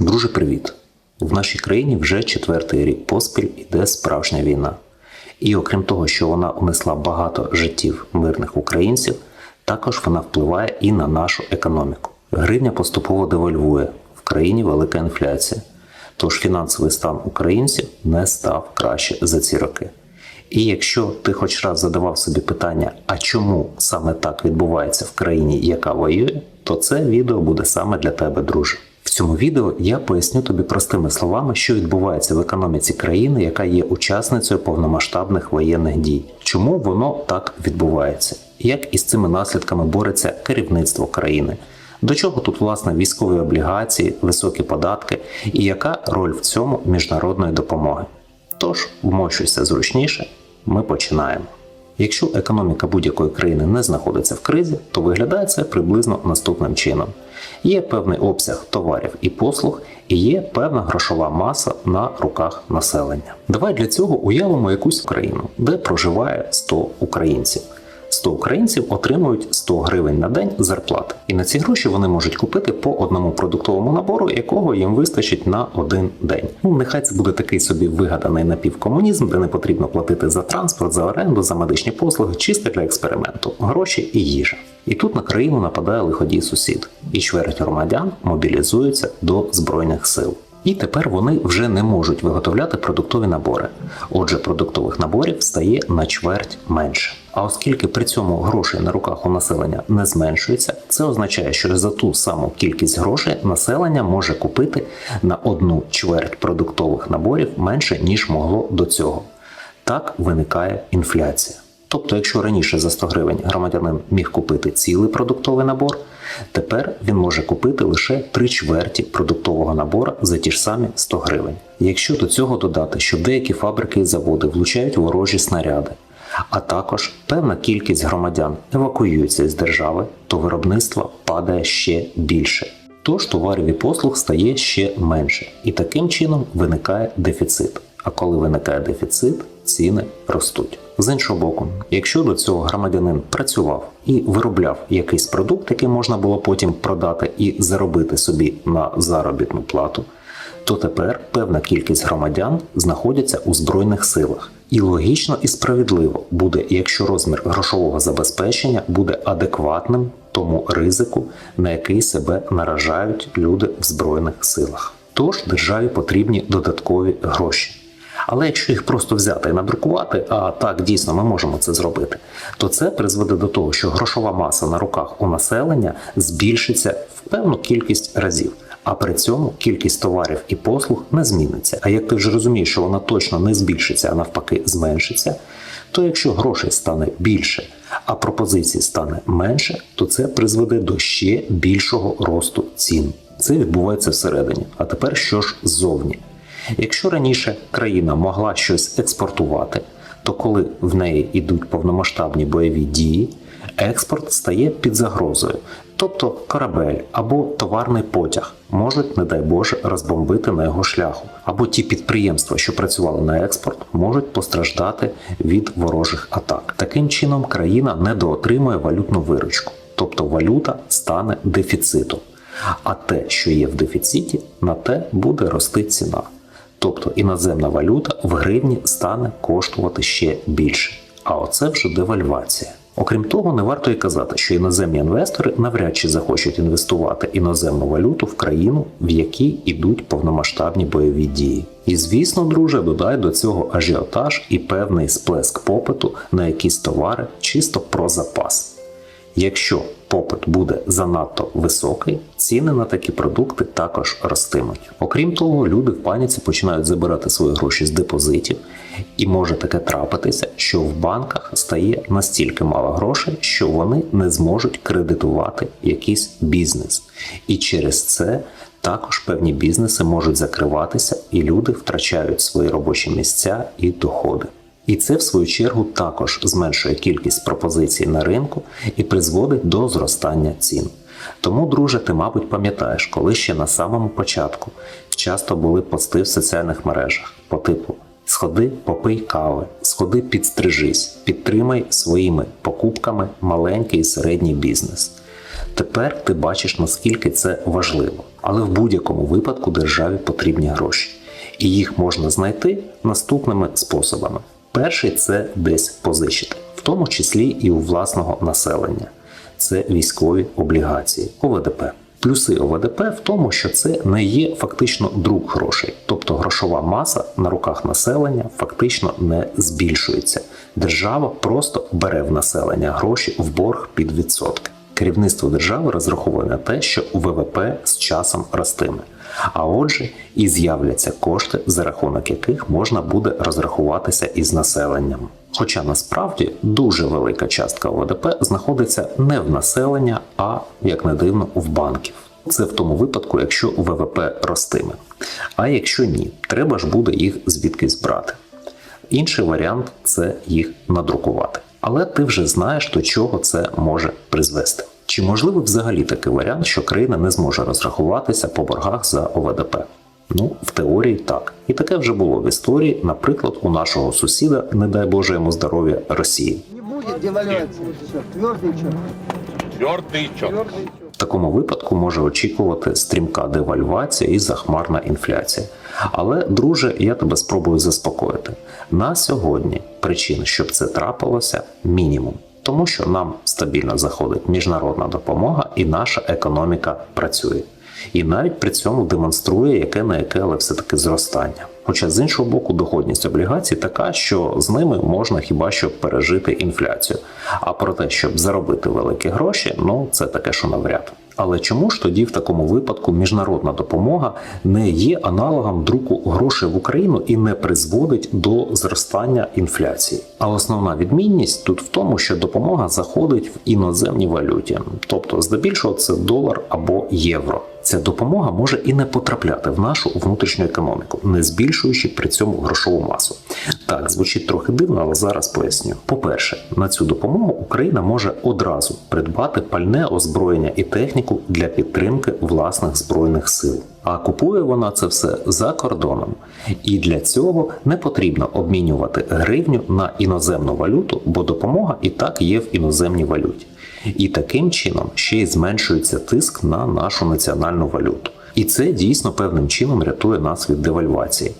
Друже, привіт! В нашій країні вже четвертий рік поспіль іде справжня війна. І окрім того, що вона унесла багато життів мирних українців, також вона впливає і на нашу економіку. Гривня поступово девальвує, в країні велика інфляція. Тож фінансовий стан українців не став краще за ці роки. І якщо ти хоч раз задавав собі питання, а чому саме так відбувається в країні, яка воює, то це відео буде саме для тебе, друже. Цьому відео я поясню тобі простими словами, що відбувається в економіці країни, яка є учасницею повномасштабних воєнних дій. Чому воно так відбувається? Як із цими наслідками бореться керівництво країни? До чого тут власне військові облігації, високі податки і яка роль в цьому міжнародної допомоги? Тож, вмощуйся зручніше, ми починаємо. Якщо економіка будь-якої країни не знаходиться в кризі, то виглядає це приблизно наступним чином: є певний обсяг товарів і послуг, і є певна грошова маса на руках населення. Давай для цього уявимо якусь країну, де проживає 100 українців. 100 українців отримують 100 гривень на день зарплати, і на ці гроші вони можуть купити по одному продуктовому набору, якого їм вистачить на один день. Ну нехай це буде такий собі вигаданий напівкомунізм, де не потрібно платити за транспорт, за оренду, за медичні послуги, чисто для експерименту, гроші і їжа. І тут на країну нападає лиходій сусід, і чверть громадян мобілізуються до збройних сил. І тепер вони вже не можуть виготовляти продуктові набори. Отже, продуктових наборів стає на чверть менше. А оскільки при цьому грошей на руках у населення не зменшується, це означає, що за ту саму кількість грошей населення може купити на одну чверть продуктових наборів менше ніж могло до цього. Так виникає інфляція. Тобто, якщо раніше за 100 гривень громадянин міг купити цілий продуктовий набор, тепер він може купити лише три чверті продуктового набору за ті ж самі 100 гривень. Якщо до цього додати, що деякі фабрики і заводи влучають ворожі снаряди, а також певна кількість громадян евакуюється із держави, то виробництво падає ще більше. Тож товарів і послуг стає ще менше, і таким чином виникає дефіцит. А коли виникає дефіцит, ціни ростуть. З іншого боку, якщо до цього громадянин працював і виробляв якийсь продукт, який можна було потім продати і заробити собі на заробітну плату, то тепер певна кількість громадян знаходяться у збройних силах. І логічно і справедливо буде, якщо розмір грошового забезпечення буде адекватним тому ризику, на який себе наражають люди в збройних силах. Тож державі потрібні додаткові гроші. Але якщо їх просто взяти і надрукувати, а так дійсно ми можемо це зробити, то це призведе до того, що грошова маса на руках у населення збільшиться в певну кількість разів. А при цьому кількість товарів і послуг не зміниться. А як ти вже розумієш, що вона точно не збільшиться, а навпаки зменшиться, то якщо грошей стане більше, а пропозицій стане менше, то це призведе до ще більшого росту цін. Це відбувається всередині. А тепер що ж ззовні? Якщо раніше країна могла щось експортувати, то коли в неї йдуть повномасштабні бойові дії, експорт стає під загрозою. Тобто корабель або товарний потяг можуть, не дай Боже, розбомбити на його шляху, або ті підприємства, що працювали на експорт, можуть постраждати від ворожих атак. Таким чином, країна недоотримує валютну виручку, тобто валюта стане дефіцитом. А те, що є в дефіциті, на те буде рости ціна. Тобто іноземна валюта в гривні стане коштувати ще більше. А оце вже девальвація. Окрім того, не варто й казати, що іноземні інвестори навряд чи захочуть інвестувати іноземну валюту в країну, в якій ідуть повномасштабні бойові дії. І звісно, друже, додай до цього ажіотаж і певний сплеск попиту на якісь товари чисто про запас. Якщо попит буде занадто високий, ціни на такі продукти також ростимуть. Окрім того, люди в паніці починають забирати свої гроші з депозитів, і може таке трапитися, що в банках стає настільки мало грошей, що вони не зможуть кредитувати якийсь бізнес. І через це також певні бізнеси можуть закриватися, і люди втрачають свої робочі місця і доходи. І це, в свою чергу, також зменшує кількість пропозицій на ринку і призводить до зростання цін. Тому, друже, ти, мабуть, пам'ятаєш, коли ще на самому початку часто були пости в соціальних мережах по типу Сходи, попий кави, сходи, підстрижись, підтримай своїми покупками маленький і середній бізнес. Тепер ти бачиш, наскільки це важливо. Але в будь-якому випадку державі потрібні гроші, і їх можна знайти наступними способами. Перший це десь позичити, в тому числі і у власного населення. Це військові облігації ОВДП. Плюси ОВДП в тому, що це не є фактично друк грошей, тобто грошова маса на руках населення фактично не збільшується. Держава просто бере в населення гроші в борг під відсотки. Керівництво держави розраховує на те, що ВВП з часом ростиме. А отже, і з'являться кошти, за рахунок яких можна буде розрахуватися із населенням. Хоча насправді дуже велика частка ОВДП знаходиться не в населення, а як не дивно, в банків. Це в тому випадку, якщо ВВП ростиме. А якщо ні, треба ж буде їх звідкись брати. Інший варіант це їх надрукувати. Але ти вже знаєш, до чого це може призвести. Чи можливий взагалі такий варіант, що країна не зможе розрахуватися по боргах за ОВДП? Ну, в теорії так. І таке вже було в історії, наприклад, у нашого сусіда, не дай Боже йому здоров'я, Росії. Не. Все, твердый. Твердий чок. В такому випадку може очікувати стрімка девальвація і захмарна інфляція. Але, друже, я тебе спробую заспокоїти. На сьогодні причин, щоб це трапилося, мінімум. Тому що нам стабільно заходить міжнародна допомога і наша економіка працює. І навіть при цьому демонструє яке на яке, але все-таки зростання. Хоча з іншого боку, доходність облігацій така, що з ними можна хіба що пережити інфляцію. А про те, щоб заробити великі гроші, ну це таке, що навряд. Але чому ж тоді в такому випадку міжнародна допомога не є аналогом друку грошей в Україну і не призводить до зростання інфляції? А основна відмінність тут в тому, що допомога заходить в іноземній валюті, тобто здебільшого це долар або євро. Ця допомога може і не потрапляти в нашу внутрішню економіку, не збільшуючи при цьому грошову масу. Так, звучить трохи дивно, але зараз поясню. По-перше, на цю допомогу Україна може одразу придбати пальне озброєння і техніку для підтримки власних збройних сил. А купує вона це все за кордоном. І для цього не потрібно обмінювати гривню на іноземну валюту, бо допомога і так є в іноземній валюті. І таким чином ще й зменшується тиск на нашу національну валюту. І це дійсно певним чином рятує нас від девальвації.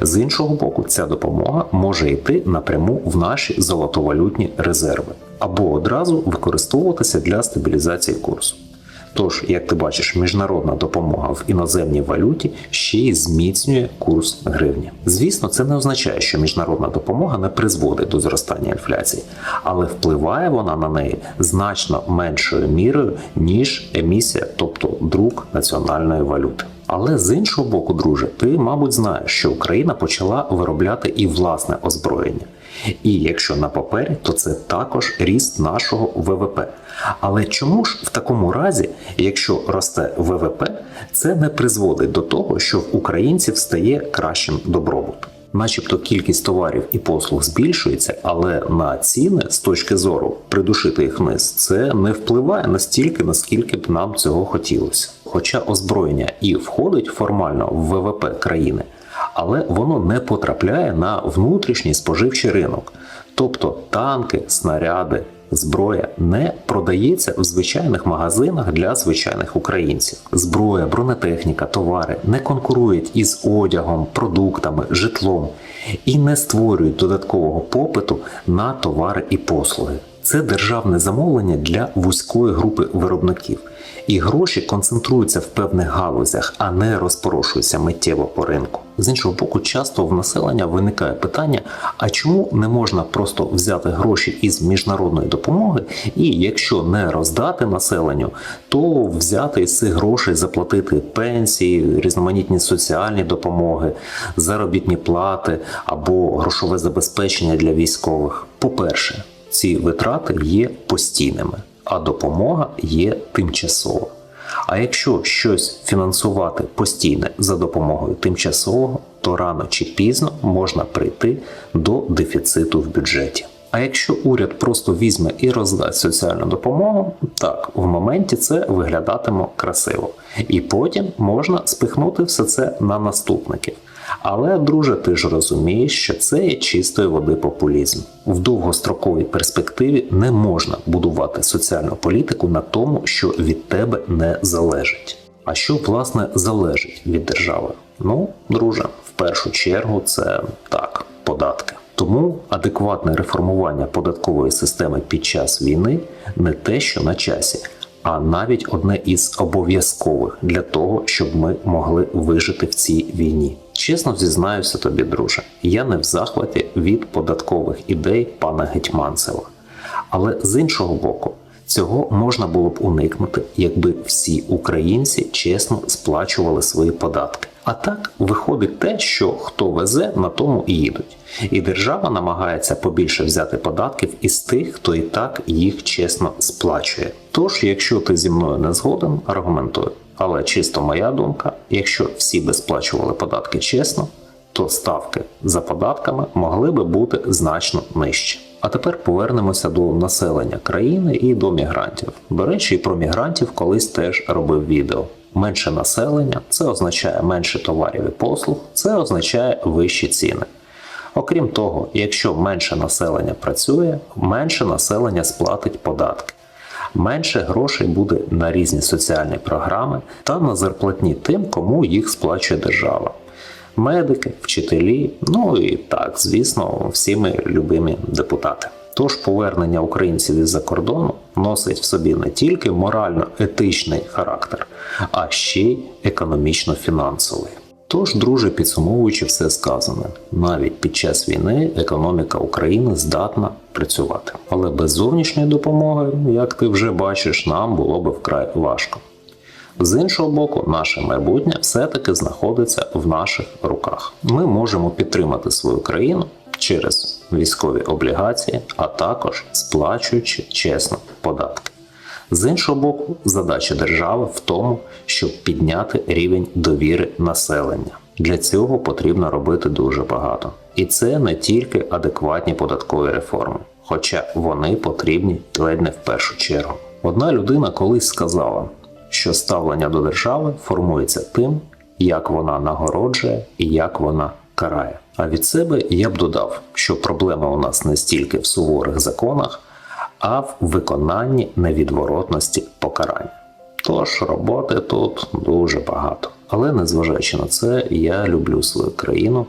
З іншого боку, ця допомога може йти напряму в наші золотовалютні резерви або одразу використовуватися для стабілізації курсу. Тож, як ти бачиш, міжнародна допомога в іноземній валюті ще й зміцнює курс гривні. Звісно, це не означає, що міжнародна допомога не призводить до зростання інфляції, але впливає вона на неї значно меншою мірою, ніж емісія, тобто друк національної валюти. Але з іншого боку, друже, ти, мабуть, знаєш, що Україна почала виробляти і власне озброєння. І якщо на папері, то це також ріст нашого ВВП. Але чому ж в такому разі, якщо росте ВВП, це не призводить до того, що в українців стає кращим добробут? Начебто кількість товарів і послуг збільшується, але на ціни з точки зору придушити їх вниз, це не впливає настільки, наскільки б нам цього хотілося. Хоча озброєння і входить формально в ВВП країни, але воно не потрапляє на внутрішній споживчий ринок. Тобто танки, снаряди, зброя не продається в звичайних магазинах для звичайних українців. Зброя, бронетехніка, товари не конкурують із одягом, продуктами, житлом і не створюють додаткового попиту на товари і послуги. Це державне замовлення для вузької групи виробників, і гроші концентруються в певних галузях, а не розпорошуються миттєво по ринку. З іншого боку, часто в населення виникає питання: а чому не можна просто взяти гроші із міжнародної допомоги, і якщо не роздати населенню, то взяти із цих грошей заплатити пенсії, різноманітні соціальні допомоги, заробітні плати або грошове забезпечення для військових? По-перше, ці витрати є постійними, а допомога є тимчасова. А якщо щось фінансувати постійне за допомогою тимчасового, то рано чи пізно можна прийти до дефіциту в бюджеті. А якщо уряд просто візьме і роздасть соціальну допомогу, так в моменті це виглядатиме красиво, і потім можна спихнути все це на наступників. Але, друже, ти ж розумієш, що це є чистої води популізм. В довгостроковій перспективі не можна будувати соціальну політику на тому, що від тебе не залежить. А що власне залежить від держави? Ну, друже, в першу чергу це так, податки. Тому адекватне реформування податкової системи під час війни не те, що на часі, а навіть одне із обов'язкових для того, щоб ми могли вижити в цій війні. Чесно зізнаюся тобі, друже, я не в захваті від податкових ідей пана Гетьманцева. Але з іншого боку, цього можна було б уникнути, якби всі українці чесно сплачували свої податки. А так виходить те, що хто везе, на тому і їдуть. І держава намагається побільше взяти податків із тих, хто і так їх чесно сплачує. Тож, якщо ти зі мною не згоден, аргументуй. Але чисто моя думка: якщо всі би сплачували податки чесно, то ставки за податками могли би бути значно нижчі. А тепер повернемося до населення країни і до мігрантів. До речі, і про мігрантів колись теж робив відео. Менше населення це означає менше товарів і послуг, це означає вищі ціни. Окрім того, якщо менше населення працює, менше населення сплатить податки. Менше грошей буде на різні соціальні програми та на зарплатні тим, кому їх сплачує держава. Медики, вчителі, ну і так, звісно, всі ми любимі депутати. Тож повернення українців із-за кордону носить в собі не тільки морально-етичний характер, а ще й економічно-фінансовий. Тож, друже, підсумовуючи все сказане, навіть під час війни економіка України здатна працювати. Але без зовнішньої допомоги, як ти вже бачиш, нам було би вкрай важко. З іншого боку, наше майбутнє все-таки знаходиться в наших руках. Ми можемо підтримати свою країну через військові облігації, а також сплачуючи чесно податки. З іншого боку, задача держави в тому, щоб підняти рівень довіри населення. Для цього потрібно робити дуже багато. І це не тільки адекватні податкові реформи, хоча вони потрібні ледь не в першу чергу. Одна людина колись сказала, що ставлення до держави формується тим, як вона нагороджує і як вона карає. А від себе я б додав, що проблема у нас не стільки в суворих законах, а в виконанні невідворотності покарання. Тож роботи тут дуже багато. Але незважаючи на це, я люблю свою країну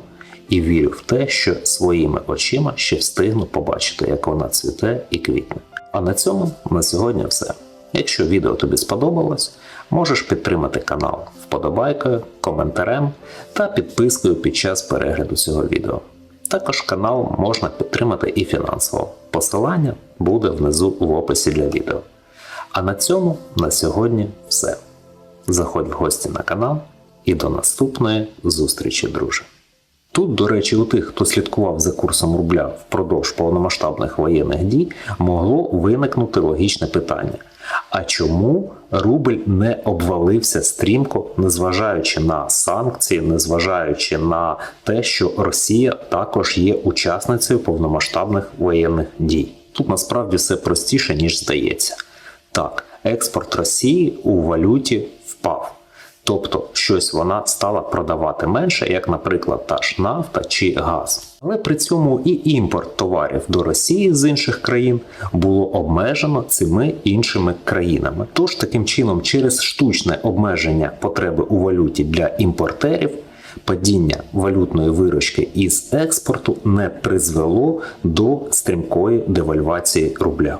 і вірю в те, що своїми очима ще встигну побачити, як вона цвіте і квітне. А на цьому на сьогодні все. Якщо відео тобі сподобалось, можеш підтримати канал вподобайкою, коментарем та підпискою під час перегляду цього відео. Також канал можна підтримати і фінансово. Посилання буде внизу в описі для відео. А на цьому на сьогодні все. Заходь в гості на канал і до наступної зустрічі, друже. Тут, до речі, у тих, хто слідкував за курсом рубля впродовж повномасштабних воєнних дій, могло виникнути логічне питання: а чому рубль не обвалився стрімко, незважаючи на санкції, незважаючи на те, що Росія також є учасницею повномасштабних воєнних дій? Тут насправді все простіше, ніж здається. Так, експорт Росії у валюті впав. Тобто щось вона стала продавати менше, як, наприклад, та ж нафта чи газ. Але при цьому і імпорт товарів до Росії з інших країн було обмежено цими іншими країнами. Тож таким чином, через штучне обмеження потреби у валюті для імпортерів. Падіння валютної виручки із експорту не призвело до стрімкої девальвації рубля.